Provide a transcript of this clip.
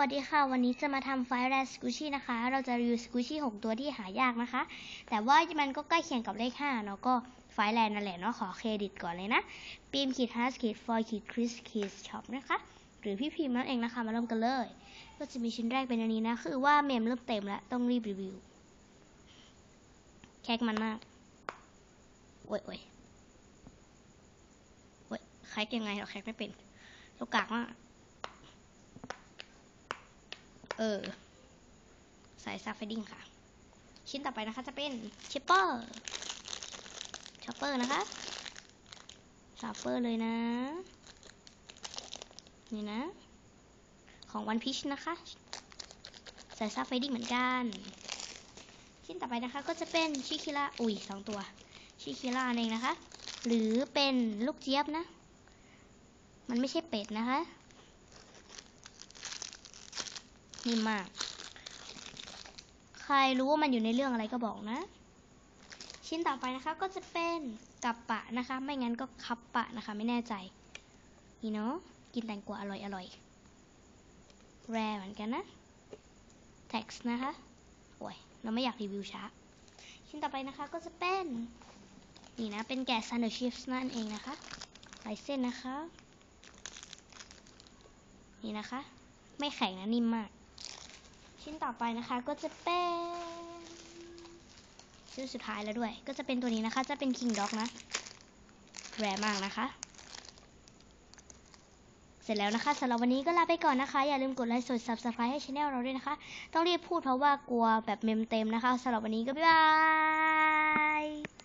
วัสดีค่ะ วันนี้จะมาทำไฟล์แรสกูชี่นะคะ เราจะรีวิวสกูชี่6ตัวที่หายากนะคะ แต่ว่ามันก็ใกล้เคียงกับเลข5เนาะก็ไฟล์แรนนั่นแหละเนาะขอเครดิตก่อนเลยนะปีมขีดฮัสขีดฟอยขีดคริสขีดช็อปนะคะ หรือพี่พิมพ์นั่นเองนะคะ มาเริ่มกันเลย ก็จะมีชิ้นแรกเป็นอันนี้นะ คือว่าเมมเริ่มเต็มแล้ว ต้องรีบรีวิว แคกมันมาก โอ้ยโอ้ยโอ้ยแคกยังไงเราแคกไม่เป็นโลกากมาก เออ สายซาฟดิงค่ะ ชิ้นต่อไปนะคะจะเป็นชิปเปอร์ช็อปเปอร์นะคะชอปเปอร์เลยนะ นี่นะ ของวันพิชนะคะ สายซาฟดิงเหมือนกัน ชิ้นต่อไปนะคะก็จะเป็นชิคิระอุ้ยสองตัวชิคิระเองนะคะ หรือเป็นลูกเจี๊ยบนะ มันไม่ใช่เป็ดนะคะ นิ่มมาก ใครรู้ว่ามันอยู่ในเรื่องอะไรก็บอกนะ ชิ้นต่อไปนะคะก็จะเป็นกับปะนะคะ ไม่งั้นก็คับปะนะคะ ไม่แน่ใจ นี่เนาะกินแตงกวาอร่อยอร่อยแรเหมือนกันนะ text นะคะโอ้ยเราไม่อยากรีวิวช้า ชิ้นต่อไปนะคะก็จะเป็น นี่นะ เป็นแกะ Thunder Chips นั่นเองนะคะลายเส้นนะคะ นี่นะคะ ไม่แข็งนะนิ่มมาก ชิ้นต่อไปนะคะก็จะเป็นชิ้นสุดท้ายแล้วด้วย ก็จะเป็นตัวนี้นะคะ จะเป็น King Dog นะแรมากนะคะ เสร็จแล้วนะคะสำหรับวันนี้ก็ลาไปก่อนนะคะ อย่าลืมกดไลค์กด subscribe ให้ช anel เราด้วยนะคะ ต้องรีบพูดเพราะว่ากลัวแบบเมมเต็มนะคะสำหรับวันนี้ก็บ๊ายบาย